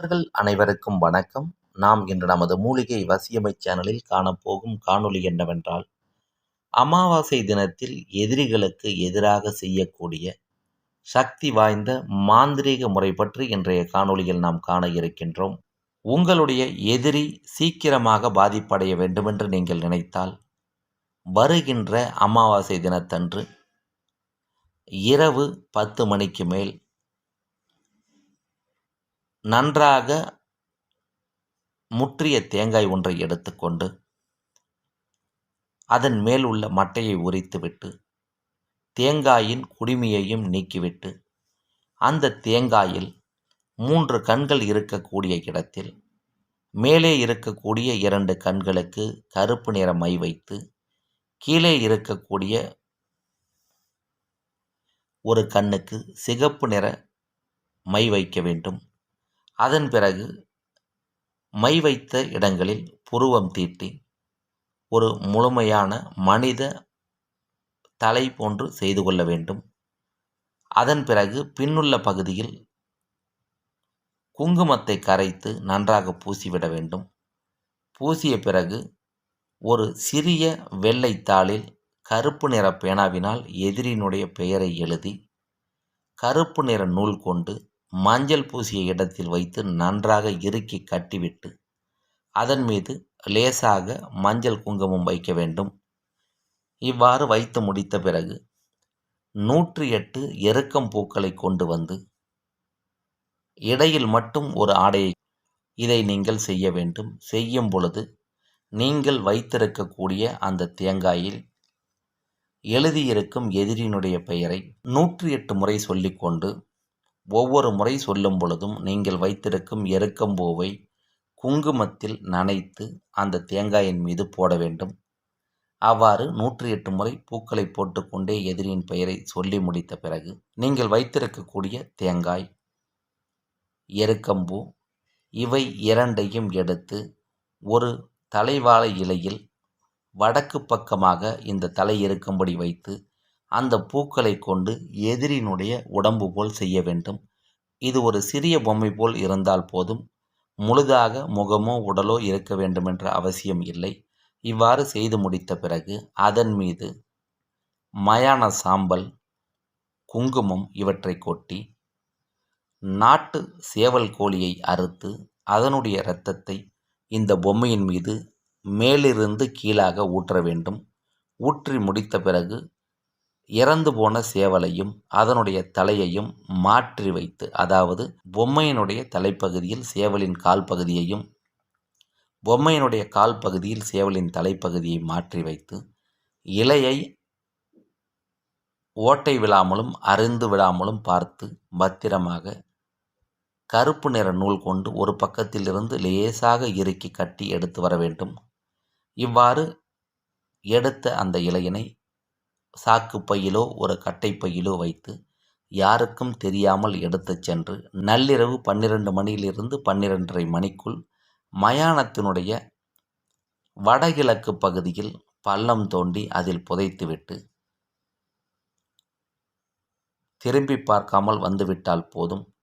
நண்பர்கள் அனைவருக்கும் வணக்கம். நாம் இன்று நமது மூலிகை வசியமை சேனலில் காணப்போகும் காணொளி என்னவென்றால் அமாவாசை தினத்தில் எதிரிகளுக்கு எதிராக செய்யக்கூடிய சக்தி வாய்ந்த மாந்திரீக முறை பற்றி இன்றைய காணொளியில் நாம் காண இருக்கின்றோம். உங்களுடைய எதிரி சீக்கிரமாக பாதிப்படைய வேண்டுமென்று நீங்கள் நினைத்தால் வருகின்ற அமாவாசை தினத்தன்று இரவு பத்து மணிக்கு மேல் நன்றாக முற்றிய தேங்காய் ஒன்றை எடுத்துக்கொண்டு அதன் மேல் உள்ள மட்டையை உரித்துவிட்டு தேங்காயின் குடுமியையும் நீக்கிவிட்டு அந்த தேங்காயில் மூன்று கண்கள் இருக்கக்கூடிய இடத்தில் மேலே இருக்கக்கூடிய இரண்டு கண்களுக்கு கருப்பு நிற மை வைத்து கீழே இருக்கக்கூடிய ஒரு கண்ணுக்கு சிகப்பு நிற மை வைக்க வேண்டும். அதன் பிறகு மை வைத்த இடங்களில் புருவம் தீட்டி ஒரு முழுமையான மனித தலை போன்று செய்து கொள்ள வேண்டும். அதன் பிறகு பின்னுள்ள பகுதியில் குங்குமத்தை கரைத்து நன்றாக பூசிவிட வேண்டும். பூசிய பிறகு ஒரு சிறிய வெள்ளை தாளில் கருப்பு நிற பேனாவினால் எதிரினுடைய பெயரை எழுதி கருப்பு நிற நூல் கொண்டு மஞ்சள் பூசிய இடத்தில் வைத்து நன்றாக இறுக்கி கட்டிவிட்டு அதன் மீது லேசாக மஞ்சள் குங்குமம் வைக்க வேண்டும். இவ்வாறு வைத்து முடித்த பிறகு நூற்றி எட்டு எருக்கம் பூக்களை கொண்டு வந்து இடையில் மட்டும் ஒரு ஆடையை இதை நீங்கள் செய்ய வேண்டும். செய்யும் பொழுது நீங்கள் வைத்திருக்கக்கூடிய அந்த தேங்காயில் எழுதியிருக்கும் எதிரினுடைய பெயரை நூற்றி எட்டு முறை சொல்லிக்கொண்டு ஒவ்வொரு முறை சொல்லும் பொழுதும் நீங்கள் வைத்திருக்கும் எருக்கம்பூவை குங்குமத்தில் நனைத்து அந்த தேங்காயின் மீது போட வேண்டும். அவ்வாறு நூற்றி எட்டு முறை பூக்களை போட்டுக்கொண்டே எதிரியின் பெயரை சொல்லி முடித்த பிறகு நீங்கள் வைத்திருக்கக்கூடிய தேங்காய் எருக்கம்பூ இவை இரண்டையும் எடுத்து ஒரு தலைவாழை இலையில் வடக்கு பக்கமாக இந்த தலை இருக்கும்படி வைத்து அந்த பூக்களை கொண்டு எதிரினுடைய உடம்பு போல் செய்ய வேண்டும். இது ஒரு சிறிய பொம்மை போல் இருந்தால் போதும். முழுதாக முகமோ உடலோ இருக்க வேண்டுமென்ற அவசியம் இல்லை. இவ்வாறு செய்து முடித்த பிறகு அதன் மீது மயான சாம்பல் குங்குமம் இவற்றை கொட்டி நாட்டு சேவல் கோழியை அறுத்து அதனுடைய இரத்தத்தை இந்த பொம்மையின் மீது மேலிருந்து கீழாக ஊற்ற வேண்டும். ஊற்றி முடித்த பிறகு இறந்து போன சேவலையும் அதனுடைய தலையையும் மாற்றி வைத்து அதாவது பொம்மையினுடைய தலைப்பகுதியில் சேவலின் கால் பகுதியையும் பொம்மையினுடைய கால் பகுதியில் சேவலின் தலைப்பகுதியை மாற்றி வைத்து இலையை ஓட்டை விழாமலும் அருந்து விழாமலும் பார்த்து பத்திரமாக கருப்பு நிற நூல் கொண்டு ஒரு பக்கத்திலிருந்து லேசாக இறுக்கி கட்டி எடுத்து வர வேண்டும். இவ்வாறு எடுத்த அந்த இலையினை சாக்கு பையிலோ ஒரு கட்டை பையிலோ வைத்து யாருக்கும் தெரியாமல் எடுத்துச் சென்று நள்ளிரவு பன்னிரண்டு மணியிலிருந்து பன்னிரெண்டரை மணிக்குள் மயானத்தினுடைய வடகிழக்கு பகுதியில் பள்ளம் தோண்டி அதில் புதைத்துவிட்டு திரும்பி பார்க்காமல் வந்துவிட்டால் போதும்.